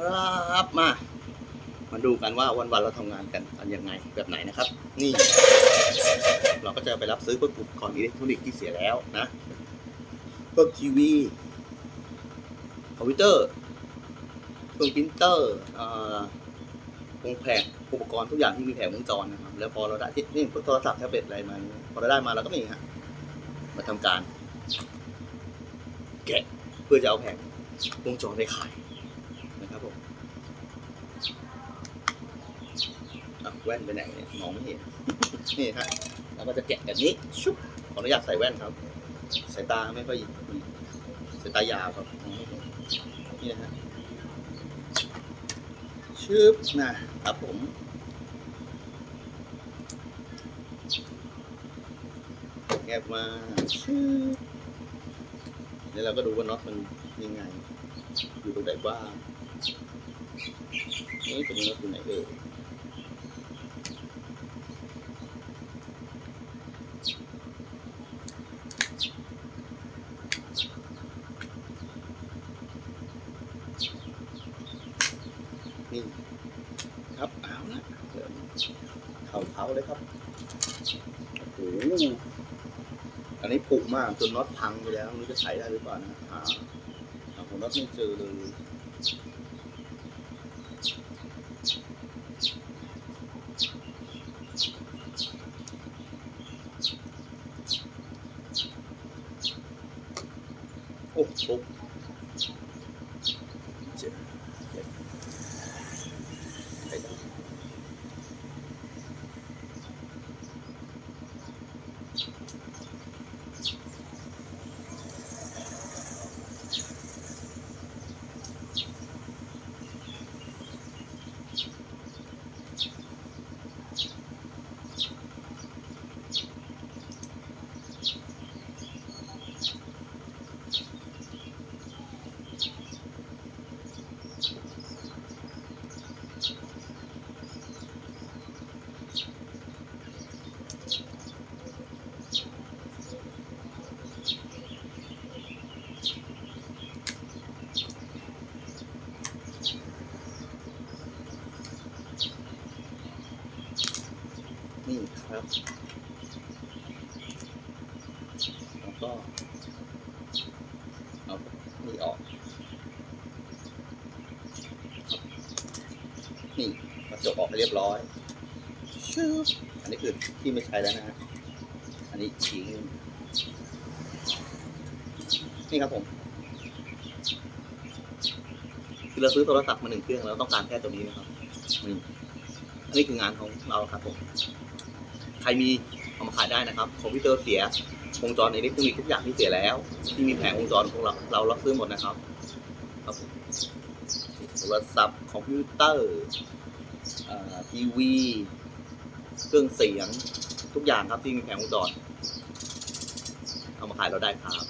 ครับมา มาดูกันว่าวันๆเราทำงานกันกันยังไงแบบไหนนะครับ นี่ เราก็จะไปรับซื้อพวกอุปกรณ์อิเล็กทรอนิกส์ที่เสียแล้วนะพวกทีวีคอมพิวเตอร์เครื่องปรินเตอร์วงแผงอุปกรณ์ทุกอย่างที่มีแผงวงจรนะครับ แล้วพอเราได้ที่นี่พวกโทรศัพท์แท็บเล็ตอะไรมาพอเราได้มาเราก็นี่ฮะมาทำการ แกะเพื่อจะเอาแผงวงจรไปขายนะครับผมอะ แว่นไปไหนเนี่ยมองไม่เห็น นี่ฮะเราก็จะแกะแบบนี้ชุบขออนุญาตใส่แว่นครับ สายตาไม่ค่อยสายตายาวครับนี่นะฮะชึบนะครับผมแกะมาชึบแล้วเราก็ดูว่าน็อตมันยังไง อยู่ตรงไหนบ้างนี่ตัวนี้น็อตอยู่ไหนเอ่ย นี่ครับเอาละเข่าเขาเลยครับโอ้โหอันนี้ผุมากจนน็อตพังไปแล้วไม่รู้จะใช้ได้หรือเปล่านะหาหาผมน็อตไม่เจอเลยโอ้โห นี่ครับ แล้วก็เอานี่ออก นี่กระจกออกไปเรียบร้อยชึบอันนี้คือที่ไม่ใช้แล้วนะฮะอันนี้ทิ้งนี่ครับผมคือเราซื้อโทรศัพท์มาหนึ่งเครื่องแล้วต้องการแค่ตัวนี้นะครับนี่อันนี้คืองานของเราครับผม ใครมีเอามาขายได้นะครับคอมพิวเตอร์เสียวงจรอิเล็กทรอนิกส์ทุกอย่างที่เสียแล้ว ที่มีแผงวงจรของเราเรารับซื้อหมดนะครับครับโทรศัพท์คอมพิวเตอร์ทีวีเครื่องเสียงทุกอย่างครับที่มีแผงวงจรเอามาขายเราได้ครับ